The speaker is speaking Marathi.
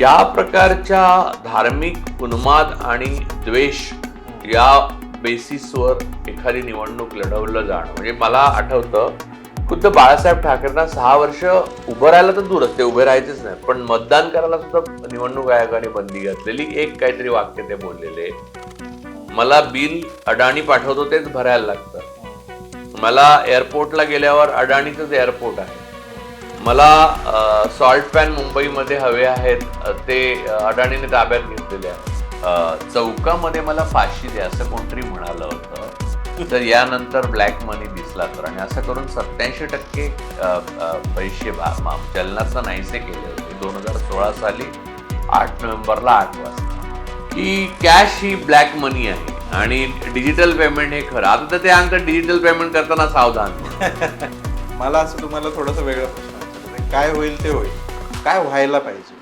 या प्रकारच्या धार्मिक उन्माद आणि द्वेष या बेसिसवर एखादी निवडणूक लढवलं जाणं. म्हणजे मला आठवतं खुद्द बाळासाहेब ठाकरेंना सहा वर्ष उभं राहायला तर दूरच ते उभे राहायचेच नाही पण मतदान करायला सुद्धा निवडणूक आयोगाने बंदी घातलेली एक काहीतरी वाक्य ते बोललेले. मला बिल अडाणी पाठवतो तेच भरायला लागतं. मला एअरपोर्टला गेल्यावर अडाणीचंच एअरपोर्ट आहे. मला सॉल्ट पॅन मुंबईमध्ये हवे आहेत. ते अडाणीने ताब्यात घेतलेले आहेत. चौकामध्ये मला फाशी द्या असं कोणतरी म्हणालं होतं. तर यानंतर ब्लॅक मनी दिसला तर. आणि असं करून सत्याऐंशी टक्के पैसे चलनाचा चलनाचं नाहीसे केले होते. दोन हजार सोळा साली आठ नोव्हेंबरला आठ वाजता. की कॅश ही ब्लॅक मनी आहे. आणि डिजिटल पेमेंट हे खरं. आता तर ते अंक डिजिटल पेमेंट करताना सावधान. मला असं तुम्हाला थोडंसं वेगळं प्रश्न काय होईल ते होईल. काय व्हायला पाहिजे?